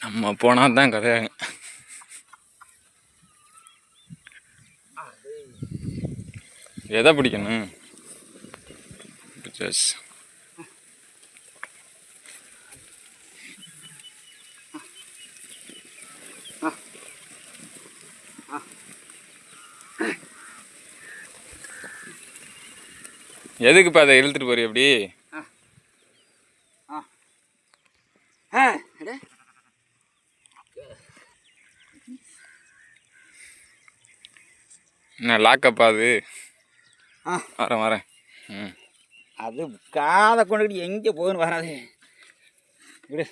நம்ம போனால் தான் கதையாங்க எதை பிடிக்கணும்? பிச்சர்ஸ் எதுக்குப்பா அதை இழுத்துட்டு போறிய அப்படி? என்ன லாக்கப்பா அது? ஆ. வரேன் வரேன். ம். அது காதை கொண்டுக்கிட்டு எங்கே போகுன்னு வராது. விடு.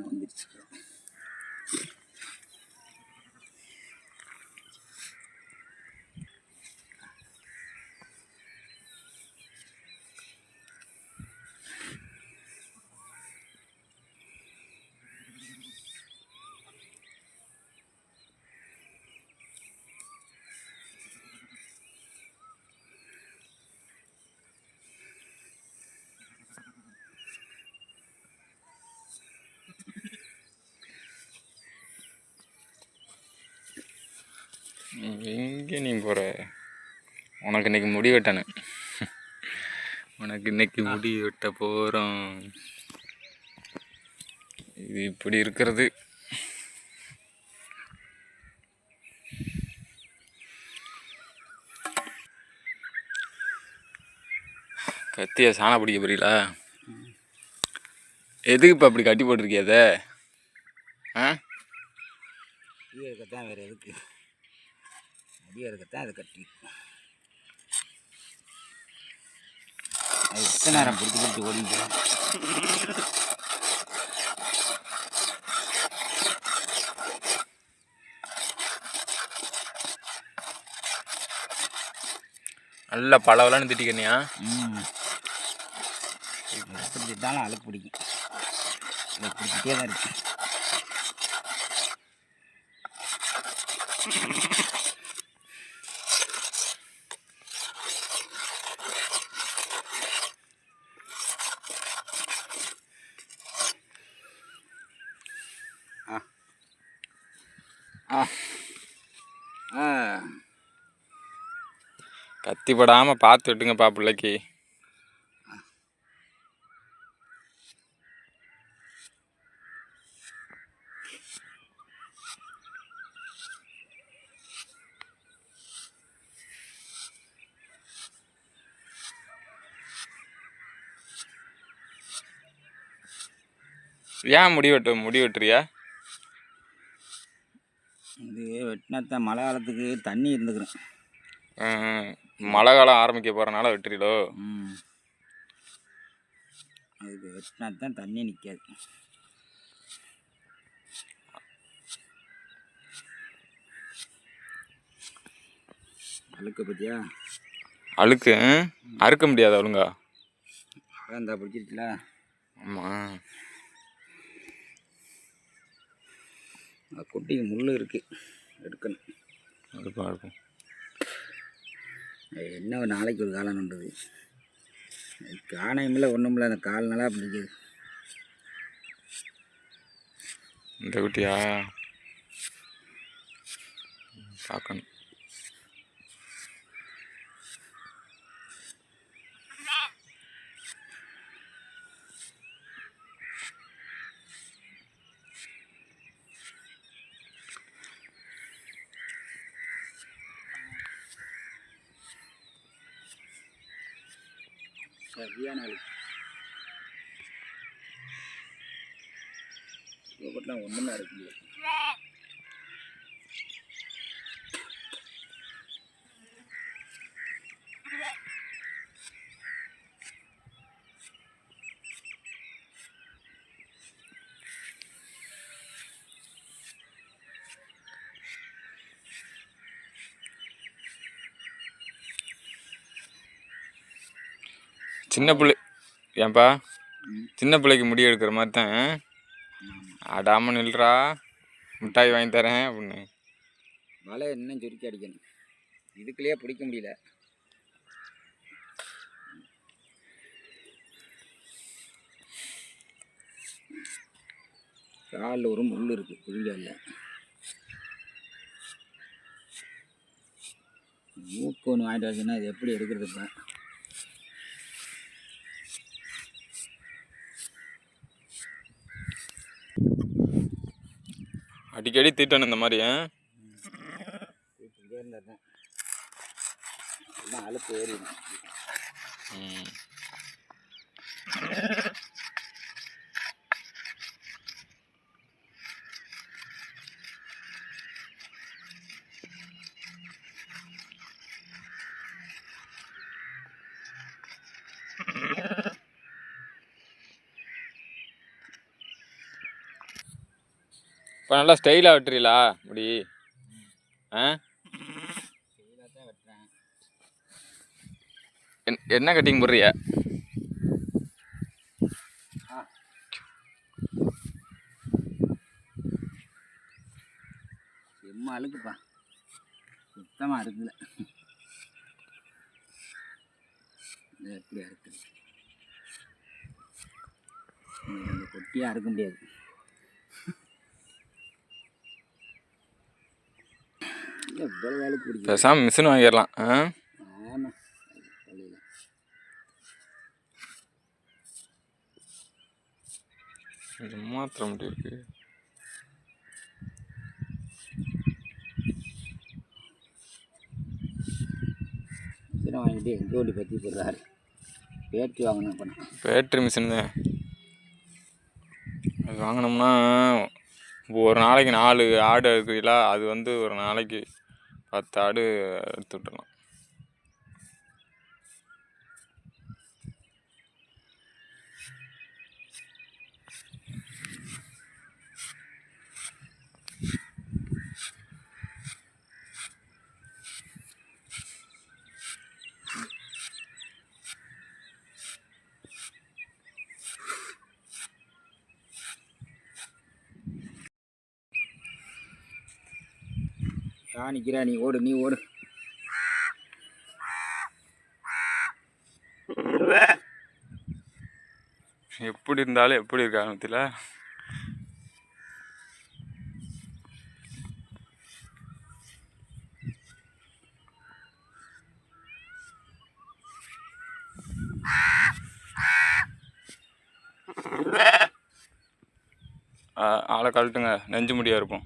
வந்துருச்சு. எங்கே நீ போகிற உனக்கு இன்றைக்கி முடி வெட்டானு உனக்கு இன்றைக்கி முடி வெட்ட போகிறோம் இது இப்படி இருக்கிறது. கத்திய சாணம் பிடிக்க போறீங்களா? எதுக்கு இப்போ அப்படி கட்டி போட்டிருக்கிய ஆ? முடிய வேறு எதுக்கு? முடிய இருக்கத்தான் அது கட்டி. அது எத்தனை நேரம் பிடிச்சி பிடிச்சி ஓடிட்டு நல்லா பளபளன்னு திட்டிக்கனியா? ம். பிடிச்சிட்டாலும் அழுக்கு பிடிக்கும். பிடிச்சிட்டே தான் இருக்கு ஆ ஆ ஆ கத்தி படாமல் பார்த்து விட்டுங்கப்பா பிள்ளைக்கு. ஏன் முடி வெட்டு முடி வெட்டுறியா? இது வெட்டினத்தான் மழை காலத்துக்கு தண்ணி இருந்துக்கிறேன். மழை காலம் ஆரம்பிக்க போகிறனால வெட்டுறீங்களோ ம். அது வெட்டினத்தான் தண்ணி நிற்காது அழுக்க பற்றியா அழுக்கு? அறுக்க முடியாது ஒழுங்கா? இந்த பிடிச்சிருச்சுல. ஆமாம் குட்டிக்கு முள் இருக்குது எடுக்கணும். இருக்கும் அது என்ன ஒரு நாளைக்கு ஒரு காலம் நண்டுது காணையும் இல்லை ஒன்றும் இல்லை அந்த கால் நல்லா பிடிக்குது இந்த குட்டியா? பார்க்கணும். சரியான அழுக்கு ஒவ்வொருலாம் ஒன்றும் இருக்கு சின்ன பிள்ளை ஏன்பா? சின்ன பிள்ளைக்கு முடி எடுக்கிற மாதிரி தான். அடாமல் நில்றா. மிட்டாய் வாங்கி தரேன் அப்படின்னு. வலை இன்னும் சுருக்கி அடிக்கணும்? இதுக்குள்ளேயே பிடிக்க முடியல. காலில் ஒரு முள் இருக்குது புளிங்காலில் மூக்கு ஒன்று வாங்கிட்டு வச்சுன்னா இது எப்படி எடுக்கிறது இப்போ? அடிக்கடி தீட்டணும் இந்த மாதிரி அழுப்பு ஏறிடும் ம். இப்போ நல்லா ஸ்டைலாக வெட்டுறீங்களா முடி. ஆ? தான் வெட்டுறேன் என்ன கட்டிங் போடுறிய ஆ செம்ம அழுக்குப்பா. சுத்தமாக இருக்குல்ல எப்படி அறுக்குது கொட்டியாக அறுக்க முடியாது இல்லை இவ்வளோ வேலைக்கு பிடிக்கும் பேசாமல் மிஷின் வாங்கிடலாம். ஆ? இது மாத்திர முடி இருக்கு. மிஷினை வாங்கிட்டு எங்கே ஒண்டி பற்றி போடுறாரு பேட்டி வாங்கணும் நான் பேட்ரி மிஷின் தான். அது வாங்கினோம்னா ஒரு நாளைக்கு நாலு ஆடு இருக்குதுல அது வந்து ஒரு நாளைக்கு பத்து ஆடு எடுத்து விட்டுறலாம் யா நிற்கிறா நீ ஓடு நீ ஓடு. எப்படி இருந்தாலும் எப்படி இருக்கு ஆளை கழட்டுங்க. நெஞ்சு முடியா இருப்போம்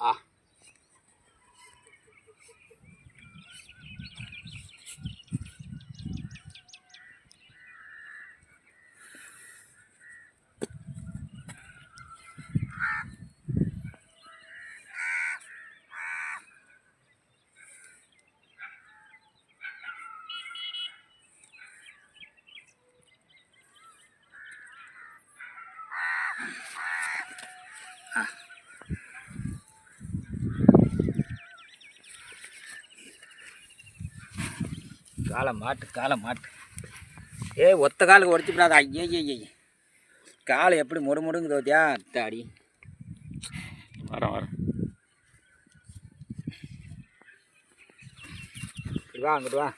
ஆ காலை மாட்டு காலை மாட்டு. ஏய் ஒத்த காலுக்கு உடச்சி விடாத ஐயே ஐயே காலை எப்படி மொடு மொடுங்குது பார்த்தியா அத்தாடி. வரேன் வரேன். வா அங்கிட்டு வா.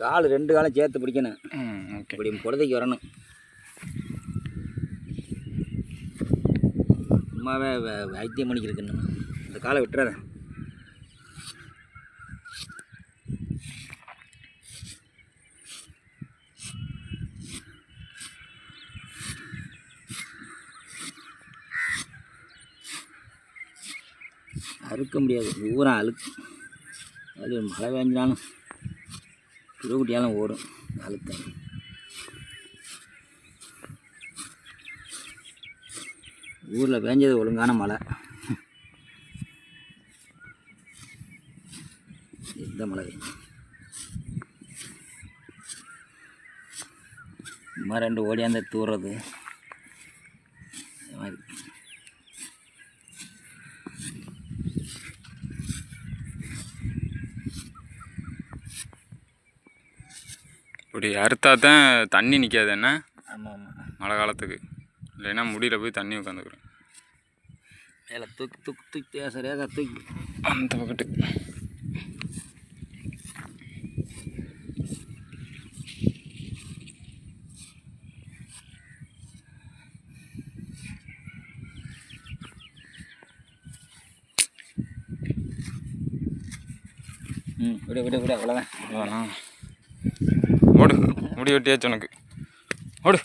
கால் ரெண்டு காலம் சேர்த்து பிடிக்கணும். இப்படி குழந்தைக்கு வரணும். சும்மாவே வைத்தியம் பண்ணிக்கிருக்கு இன்னும் இந்த காலை விட்டுறாத. அறுக்க முடியாது. ஊரா அழுக்கு. அது மழை பெஞ்சாலும் புழுக்குட்டியாலும் ஓடும். அழுக்க. ஊரில் பேஞ்சது ஒழுங்கான மழை. எந்த மழை? சும்மா ரெண்டு ஓடியாந்து தூறது இந்த மாதிரி இப்படி அறுத்தா தான் தண்ணி நிற்காது என்ன? ஆமாம் ஆமாம் மழை காலத்துக்கு. இல்லைன்னா முடியல போய் தண்ணி உட்காந்துக்கிறேன் மேலே தூக்கி தூக்கி தூக்கி தேசரியாக தூக்கி? அந்த பக்கத்து. ம் விடு விடு விடு அவ்வளோதான் ஓடு முடி வெட்டியாச்சு உனக்கு. ஓடு.